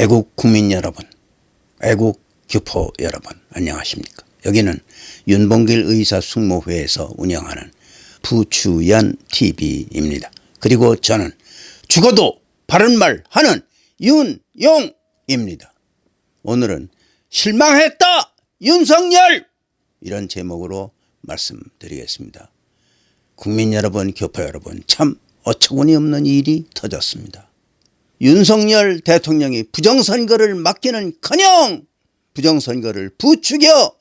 애국 국민 여러분, 애국 교포 여러분, 안녕하십니까. 여기는 윤봉길 의사 숙모회에서 운영하는 부추연 TV입니다. 그리고 저는 죽어도 바른 말 하는 윤용입니다. 오늘은 실망했다! 윤석열! 이런 제목으로 말씀드리겠습니다. 국민 여러분, 교포 여러분, 참 어처구니 없는 일이 터졌습니다. 윤석열 대통령이 부정선거를 맡기는 커녕 부정선거를 부추겨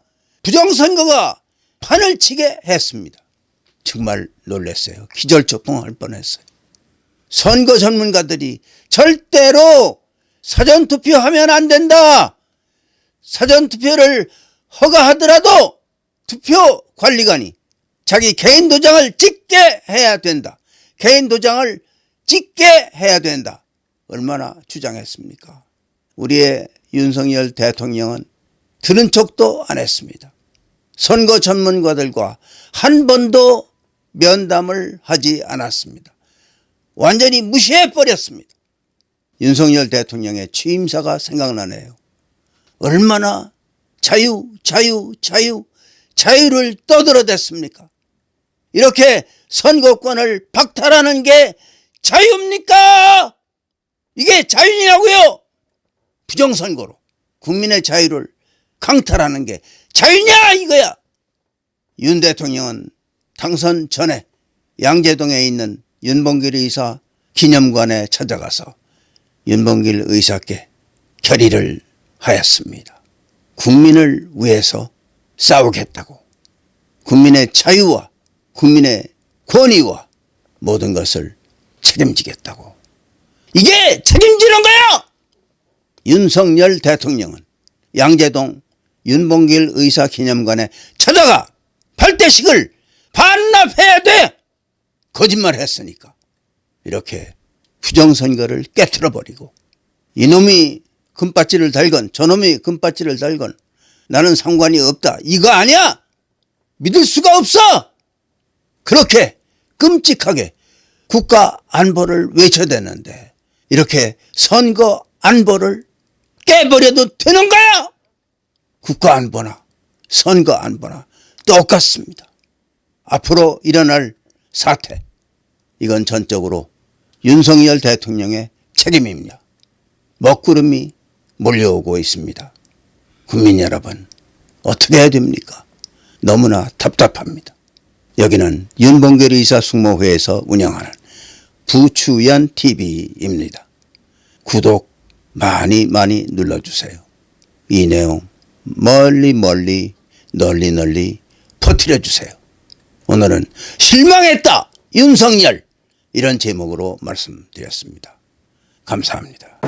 부정선거가 판을 치게 했습니다. 정말 놀랐어요. 기절초풍할 뻔했어요. 선거 전문가들이 절대로 사전투표하면 안 된다. 사전투표를 허가하더라도 투표 관리관이 자기 개인 도장을 찍게 해야 된다. 개인 도장을 찍게 해야 된다. 얼마나 주장했습니까? 우리의 윤석열 대통령은 들은 척도 안 했습니다. 선거 전문가들과 한 번도 면담을 하지 않았습니다. 완전히 무시해 버렸습니다. 윤석열 대통령의 취임사가 생각나네요. 얼마나 자유, 자유, 자유, 자유를 떠들어댔습니까? 이렇게 선거권을 박탈하는 게 자유입니까? 이게 자유냐고요? 부정선거로 국민의 자유를 강탈하는 게 자유냐 이거야. 윤 대통령은 당선 전에 양재동에 있는 윤봉길 의사 기념관에 찾아가서 윤봉길 의사께 결의를 하였습니다. 국민을 위해서 싸우겠다고. 국민의 자유와 국민의 권위와 모든 것을 책임지겠다고. 이게 책임지는 거야! 윤석열 대통령은 양재동 윤봉길 의사 기념관에 찾아가 발대식을 반납해야 돼! 거짓말 했으니까. 이렇게 부정선거를 깨트려 버리고 이놈이 금바지를 달건 저놈이 금바지를 달건 나는 상관이 없다. 이거 아니야! 믿을 수가 없어! 그렇게 끔찍하게 국가 안보를 외쳐대는데 이렇게 선거 안보를 깨버려도 되는 거야? 국가 안보나 선거 안보나 똑같습니다. 앞으로 일어날 사태 이건 전적으로 윤석열 대통령의 책임입니다. 먹구름이 몰려오고 있습니다. 국민 여러분 어떻게 해야 됩니까? 너무나 답답합니다. 여기는 윤봉길 의사 숙모회에서 운영하는 부추연 TV입니다. 구독 많이 많이 눌러주세요. 이 내용 멀리 멀리 널리 널리 퍼뜨려 주세요. 오늘은 실망했다 윤석열 이런 제목으로 말씀드렸습니다. 감사합니다.